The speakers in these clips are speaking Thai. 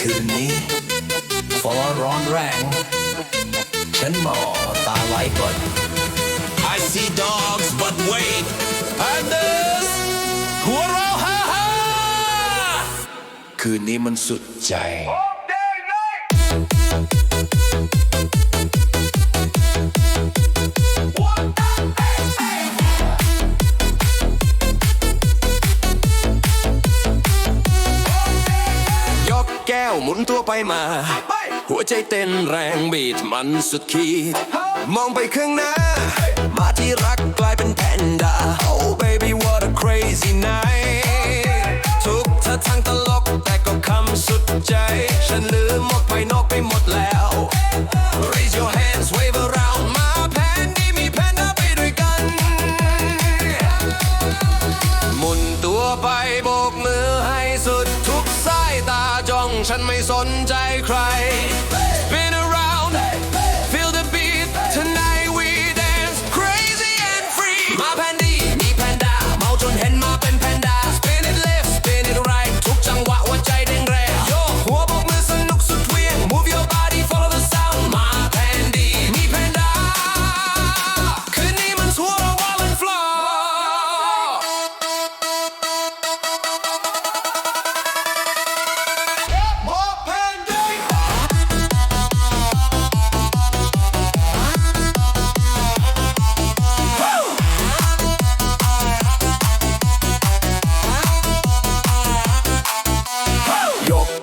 คืนนี้ฟ้าร้อนแรง ฉันหมอตาไหลเปิด I see dogs but wait pandas หัวเราฮ่าฮ่าคืนนี้มันสุดใจ hey. แก้วหมุนตัวไปมา หัวใจเต้นแรงบีดมันสุดขีด มองไปข้างหน้า มาที่รักกลายเป็นแพนด้า Oh baby what a crazy night ทุกท่าทางตลกแต่ก็คำสุดใจ ฉันลืมหมดไปนอกไปหมดแล้ว Raise your hands wave สนใจใคร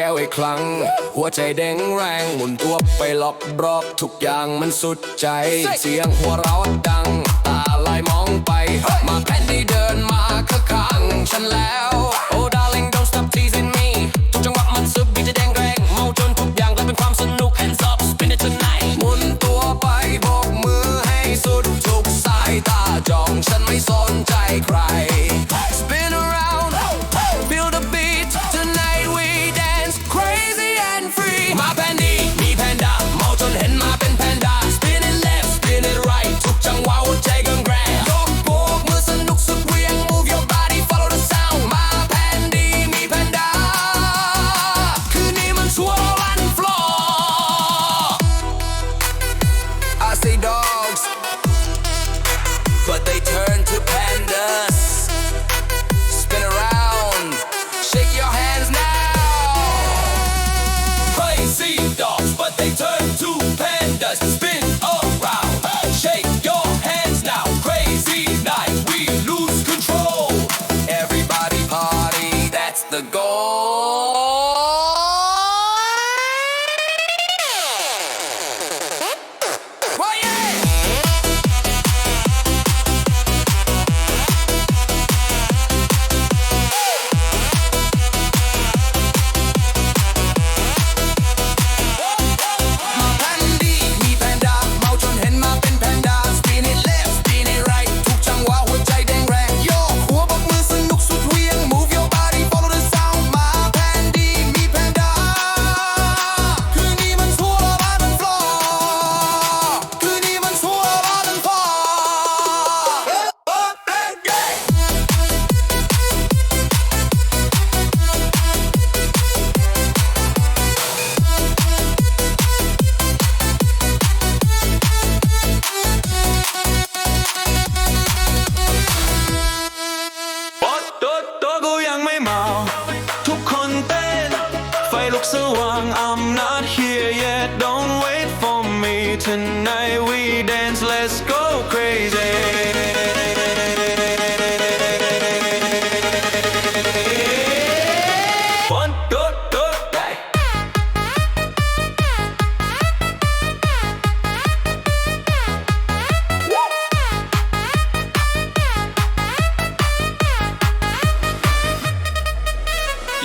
แก้วอีกครั้ง หัวใจเด้งแรงหมุนตัวไปล็อกรอบทุกอย่างมันสุดใจ เสียงหัวเราะดัง ตาลายมองไป มาแพนที่เดินมาข้างฉันแล้ว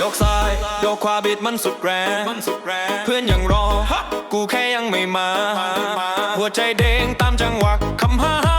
ยกซ้าย โยกขวาบิดมันสุดแรงเพื่อนยังรอ กูแค่ยังไม่มา หัวใจเด้งตามจังหวะคำห้า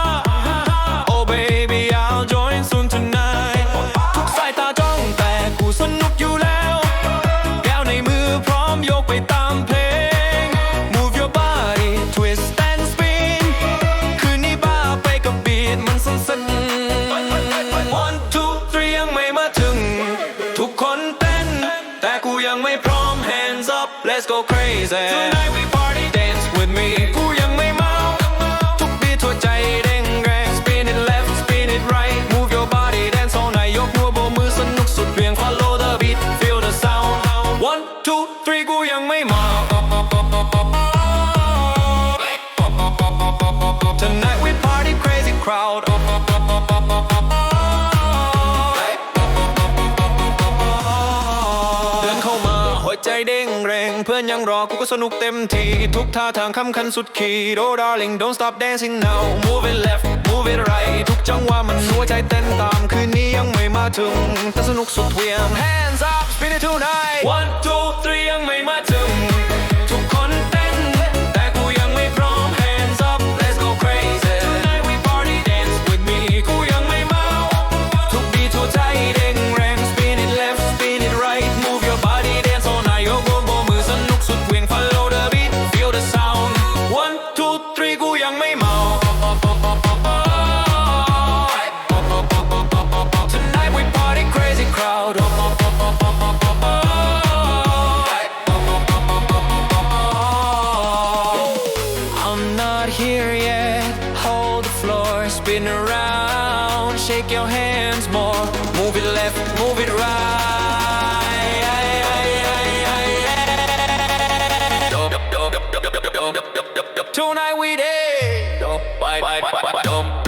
crazy. Tonight we เพื่อนยังรอกูก็สนุกเต็มที่ทุกท่าทางคำคันสุดขีด Oh darling don't stop dancing now move it left move it right ทุกจังหวะมันหัวใจเต้นตาม คืนนี้ยังไม่มาถึงแต่สนุกสุดเวียง hands up spin it tonight one two three ยังไม่มาถึง una guiré. Don't fight, fight, fight,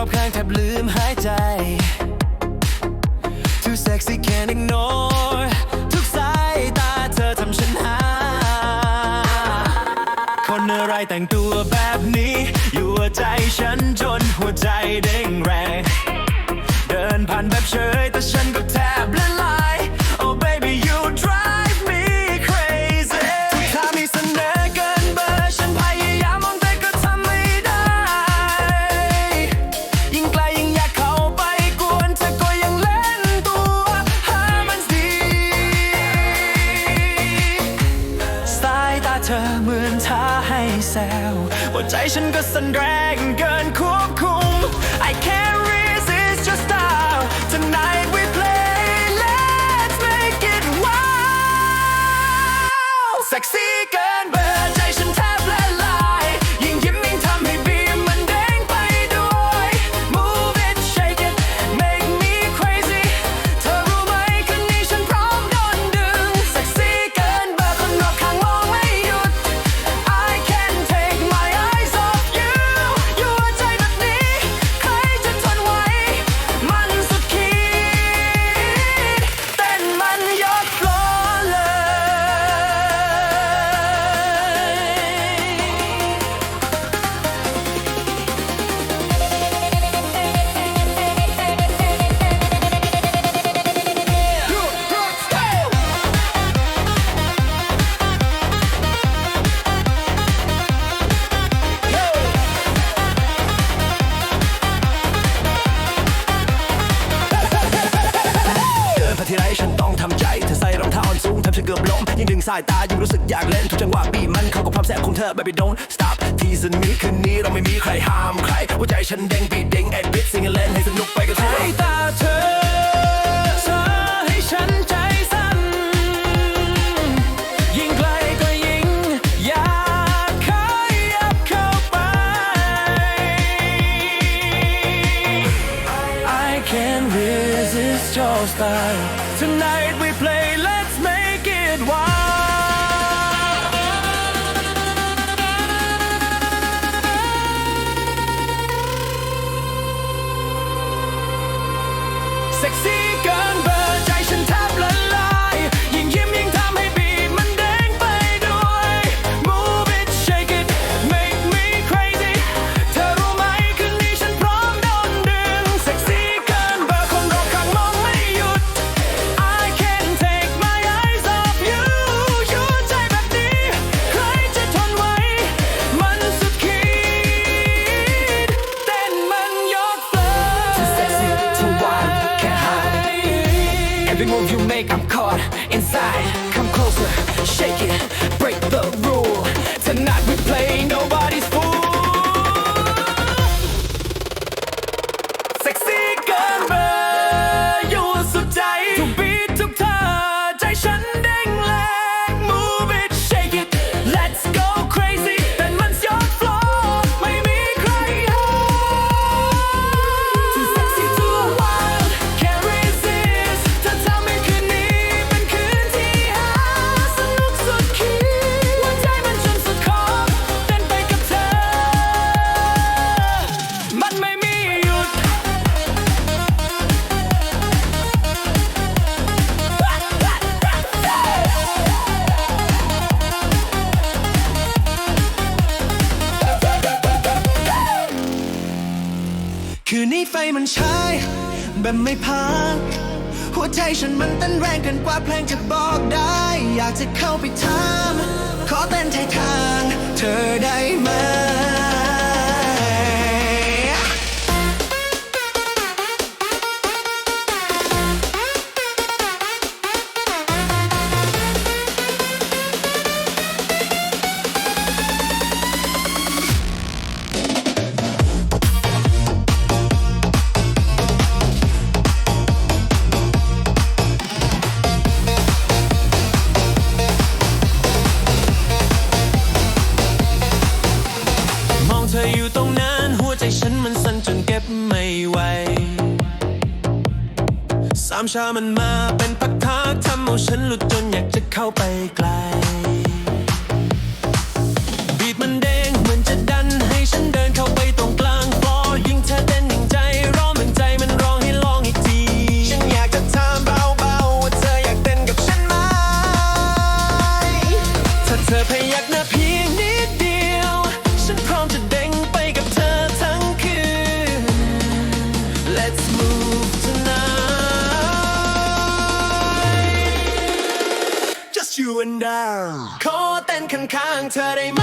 อบข้างแทบลืมหายใจ Too sexy can't ignore ทุกสายตาเธอทำฉันหา คนอะไรแต่งตัวแบบนี้ อยู่ใจฉันจนหัวใจเด้งแรง เดินผ่านแบบเฉย music and band. ยิ่งดึงสายตายิ่งรู้สึกอยากเล่นทุกจังหวะบีมันเข้ากับความแสบของเธอ baby don't stop ทีสนี้คืนนี้เราไม่มีใครห้ามใครหัวใจฉันเด้งบีดเด้งแอดบิดซิงเล่นให้สนุกไปกับเธอให้ตาเธอเธอให้ฉัน ฉันมันเต้นแรงเกินกว่าเพลงจะบอกได้ อยากจะเข้าไปทำขอเต้นไทยทาง เธอได้ไหมม เช้ามันมาเป็นพักทักๆทำเอาฉันหลุดจนอยากจะเข้าไปไกล you and I ขอเต้นข้างๆเธอได้ไหม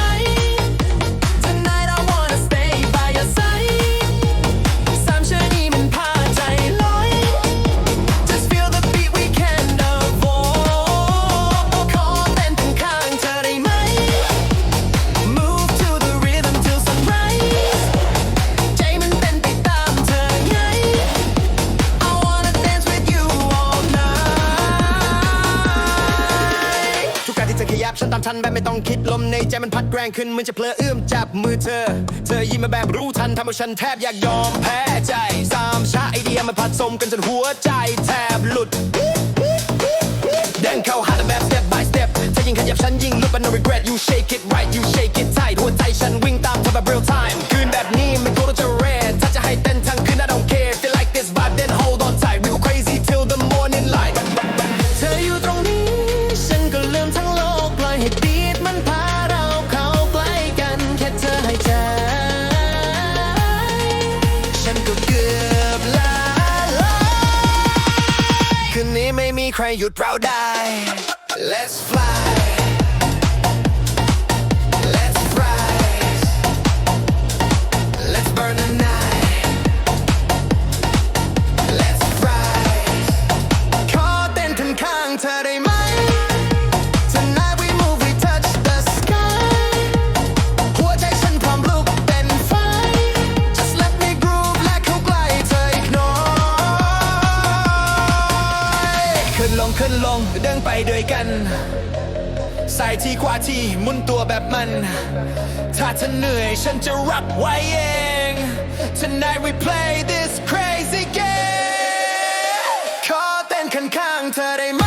ทันแบบไม่ต้องคิดลมในใจมันพัดแรงขึ้นเหมือนจะเพลอเอื้อมจับมือเธอ เธอยิ้มมาแบบรู้ทันทำเอาฉันแทบอยากยอมแพ้ใจสามชาไอเดียมันผัดสมกันจนหัวใจแทบหลุดเดินเข้าหาแบบ step by step เธอยิ่งขยับฉันยิ่งลุก but no regret you shake it right you shake it tight หัวใจฉันวิ่งตามเธอแบบ real time นี้ไม่ ด้วยกัน ใส่ที่ขวาที่มุนตัวแบบมัน ถ้าเธอเหนื่อยฉันจะรับไว้เอง Tonight we play this crazy game ขอเต้นข้างๆเธอได้ไหม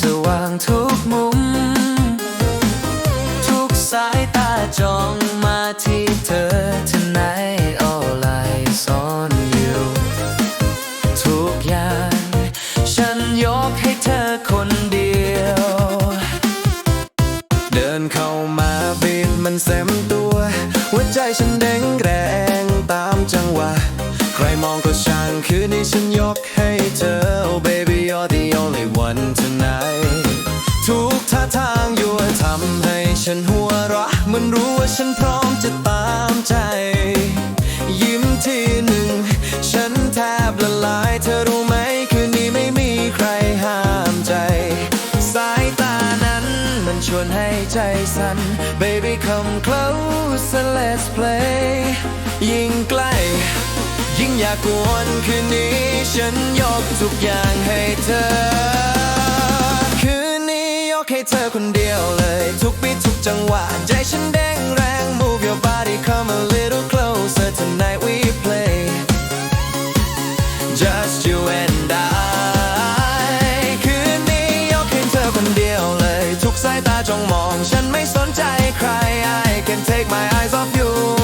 สว่างทุกมุม ทุกสายตาจ้องมาที่ ฉันหัวเราะมันรู้ว่าฉันพร้อมจะตามใจ ยิ้มทีหนึ่ง ฉันแทบละลายเธอรู้ไหมคืนนี้ไม่มีใครห้ามใจ สายตานั้นมันชวนให้ใจสั่น Baby come close let's play ยิ่งใกล้ ยิ่งอยากกวนคืนนี้ ฉันยกทุกอย่างให้เธอ กให้เธอคนเดียวเลย ทุกปีทุกจังหวะใจฉันแดงแรง Move your body come a little closer tonight we play Just you and I คืนนี้ยกให้เธอคนเดียวเลย ทุกสายตาจ้องมอง ฉันไม่สนใจใคร I can't take my eyes off you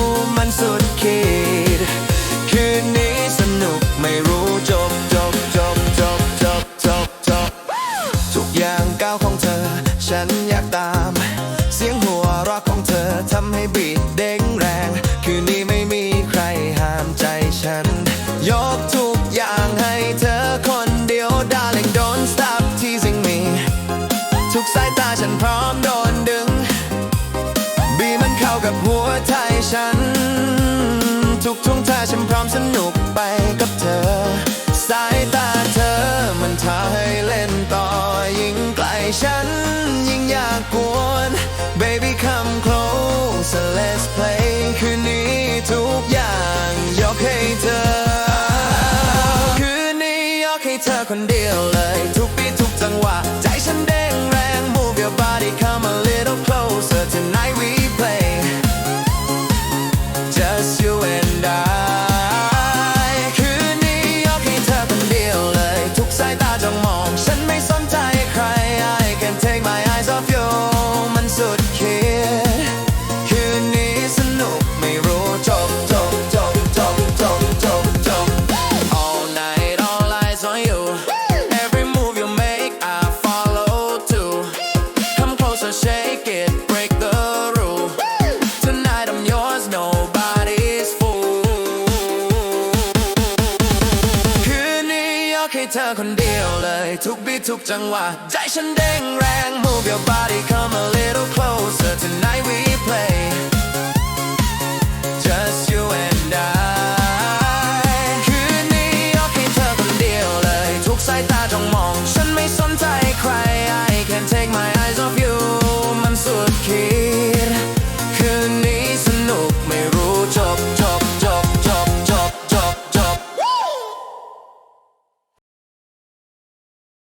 ทุกจังหวะใจฉันเด้งแรง move your body come a little